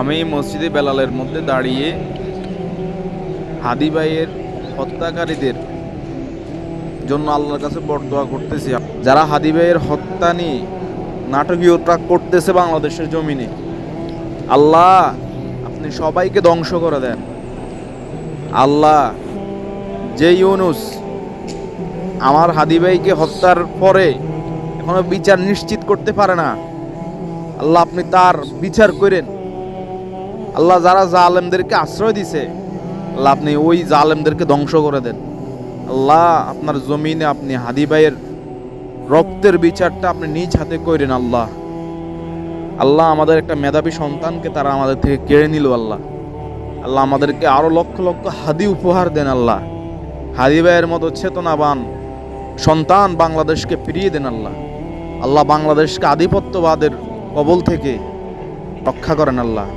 আমি মসজিদে বেলালের মধ্যে দাঁড়িয়ে হাদি ভাইয়ের হত্যাকারীদের জন্য আল্লাহর কাছে বরদোয়া করতেছি। যারা হাদি ভাইয়ের হত্যা নিয়ে নাটকীয়তা করতেছে বাংলাদেশের জমিনে, আল্লাহ আপনি সবাইকে ধ্বংস করে দেন। আল্লাহ যে ইউনুস আমার হাদি ভাইকে হত্যার পরে এখনও বিচার নিশ্চিত করতে পারে না, আল্লাহ আপনি তার বিচার করেন। আল্লাহ যারা জালেমদেরকে আশ্রয় দিছে আল্লাহ আপনি ওই জালেমদেরকে ধ্বংস করে দেন। আল্লাহ আপনার জমিনে আপনি হাদি ভাইয়ের রক্তের বিচারটা আপনি নিজ হাতে করেন আল্লাহ। আল্লাহ আমাদের একটা মেধাবী সন্তানকে তারা আমাদের থেকে কেড়ে নিল আল্লাহ। আল্লাহ আমাদেরকে আরও লক্ষ লক্ষ হাদি উপহার দেন আল্লাহ। হাদি ভাইয়ের মতো চেতনাবান সন্তান বাংলাদেশকে ফিরিয়ে দেন আল্লাহ। আল্লাহ বাংলাদেশকে আধিপত্যবাদের কবল থেকে রক্ষা করেন আল্লাহ।